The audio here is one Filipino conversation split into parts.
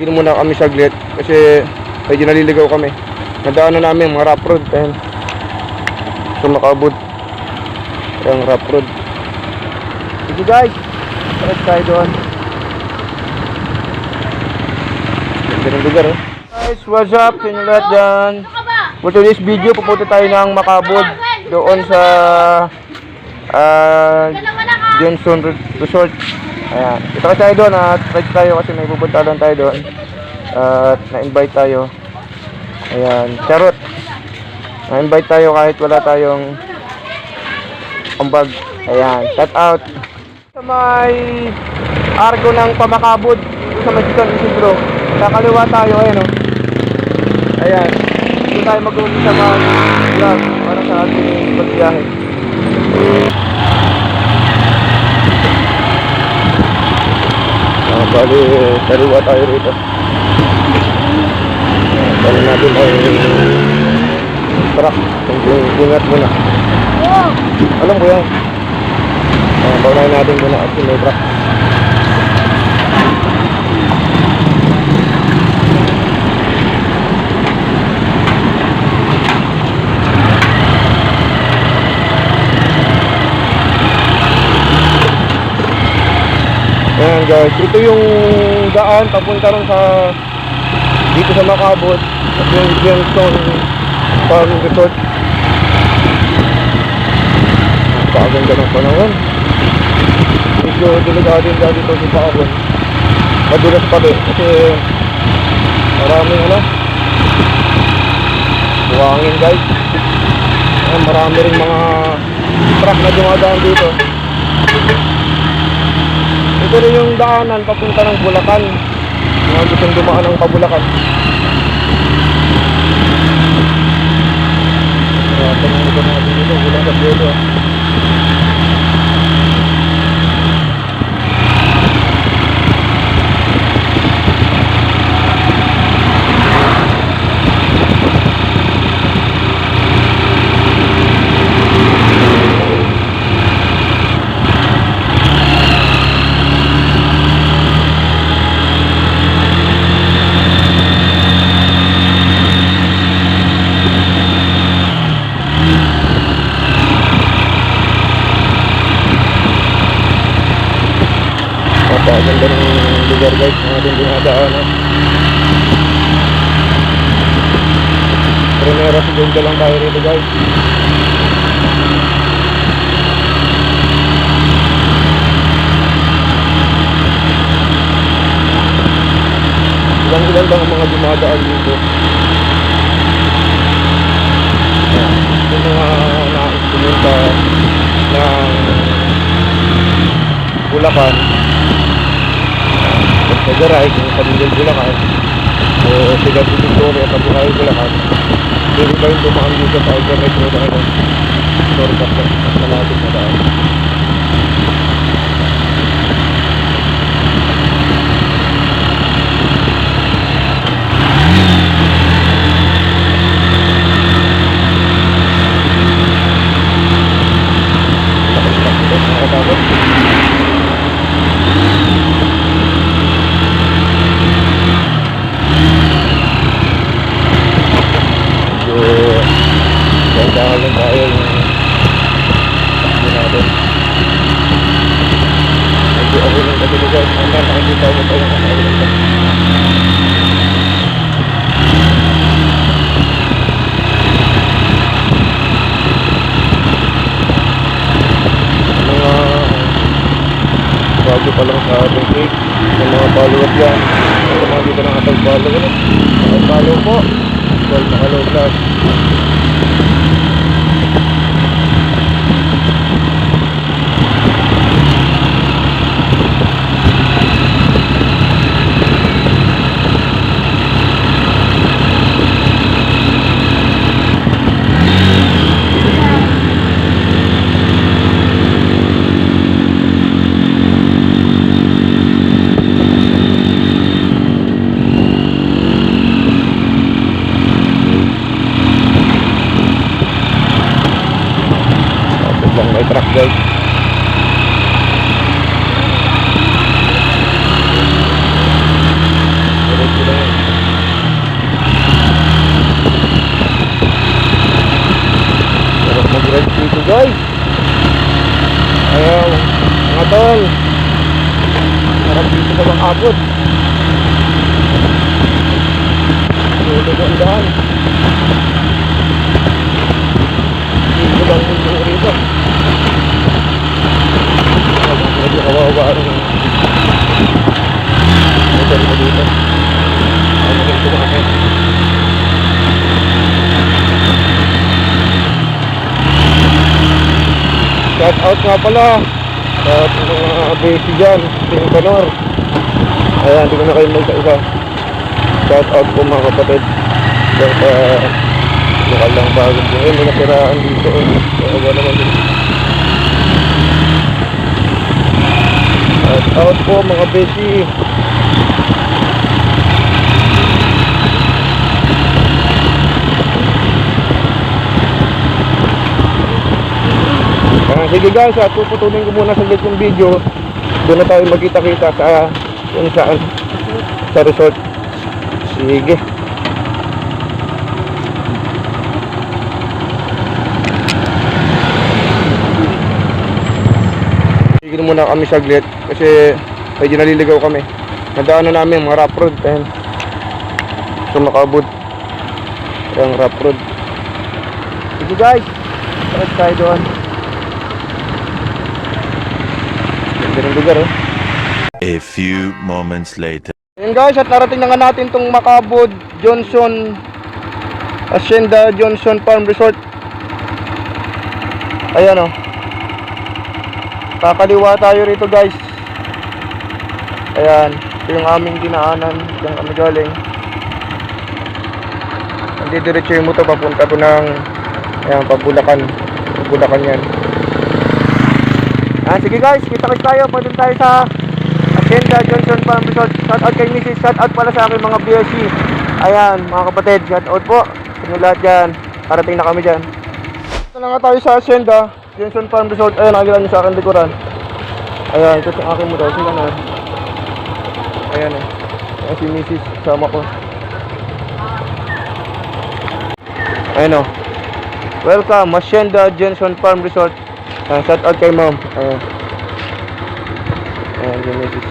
Tigil muna kami saglit kasi medyo naliligaw kami. Nadaanan namin mga rough road. Ayan. So makabot. Yung rough road. Sige guys. Tara tayo doon. Ganda ng lugar oh. Guys, what's up? Sa inyo lahat dyan. For today's video, pupunta tayo ng Makabod. Doon sa ah, Johnson Resort. Ayan. Ito kasi tayo doon at try tayo kasi may pupunta lang tayo doon. At na-invite tayo. Ayan. Charot. Na-invite tayo kahit wala tayong ambag. Ayan. Shout out. Sa may arko ng Pamakabod. Sa Magitan Isidro. Kakaliwa tayo. Ayan o. Ayan. Dito tayo mag-umpisa mag-vlog para sa ating pagbiyahe. Ah, bali, kaliwa tayo rito. Bali natin ay truck. Ingat muna. Alam ko yan. Ah, paunahin natin muna at may truck. Ayan guys, ito yung daan papunta rin sa dito sa Macabot at yung Johnson Farm Resort. Napakaganda ng panahon. Medyo delikado din dahil dito sa Macabot. Madulas pa din kasi maraming ano buhangin guys. Marami rin mga truck na dumadaan dito. Ito yung daanan papunta ng Bulacan. Mga gustong dumaan ng Pabulacan. Kaya tanong ito natin dito, sa dito. Napakaganda ng lugar guys, ang ating dinadaanan. Primera segunda lang tayo rito guys. Ilan ilan lang ang mga dumadaan dito. Yung mga nais pumunta ng Bulacan Garay, kung Pamilya Bulacan o sila si Victoria sa Buhay Bulacan pwede kayong dumaan dito sa alternate road ano shortcut na mas malapit na daan Lakas-lakas ito, mga kapatid. So, lang tayo yung takbo natin. Medyo okay lang kasi guys, mamaya nakikita mo tayo ng okay lang. Mga bago pa lang sa ating cake, yung mga followers yan, yung mga dito nakapag-follow, ano? Nakapag-follow po. Well, truck guys. Sarap mag ride dito guys. Ayaw mga tol. Dito na bang abot. Thank. Shout out nga pala sa mga basic dyan, Team Canor. Ayan, hindi ko na kayo magkaisa. Shout out po mga kapatid. At uh, lokal lang bagong buhay, may nakiraan dito. Kaya wala naman din. Shout out po mga basic. Sige guys, at puputulin ko muna saglit yung video. Doon na tayo magkita-kita sa kung saan sa resort. Sige. Sige muna kami saglit kasi medyo naliligaw kami. Nadaanan namin mga rough road and so yung rough road. Sige guys, tayo doon. Ganda ng lugar eh. A few moments later. Ayan guys, at narating na nga natin tong Macabod Johnson Hacienda Johnson Farm Resort. Ayan o. Kakaliwa tayo rito guys. Ayan, ito yung aming dinaanan. Diyan kami galing. Hindi diretso yung motor papunta to ng ayan, pabulakan. Pabulakan yan. Ah, sige guys, kita-kits tayo. Pwede tayo sa Hacienda Johnson Farm Resort. Shout out kay Mrs. Shout out pala sa aking mga BSC. Ayan, mga kapatid. Shout out po. Sa inyo lahat dyan. Parating na kami dyan. Ito na nga tayo sa Hacienda Johnson Farm Resort. Ayan, nakikita nyo sa aking likuran. Ayan, ito yung aking motor. Sila na. Ayan eh. Ayan si Mrs. Sama ko. Ayan o. Welcome, Hacienda Johnson Farm Resort. Ayan, shout out kay ma'am. Ayan, yung message.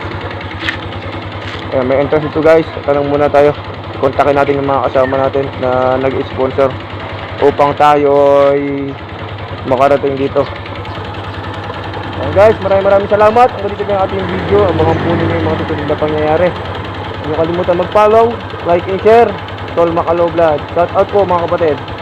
Ayan, may entrance ito guys. Tanong muna tayo. Kontakin natin yung mga kasama natin na nag-sponsor upang tayo ay makarating dito. Ayan guys, maraming maraming salamat. Ang na yung ating video. Ang mga punin nyo yung mga tutunod na pangyayari. Huwag kalimutan mag-follow, like and share. Tol Macalo Vlog. Shout out po mga kapatid.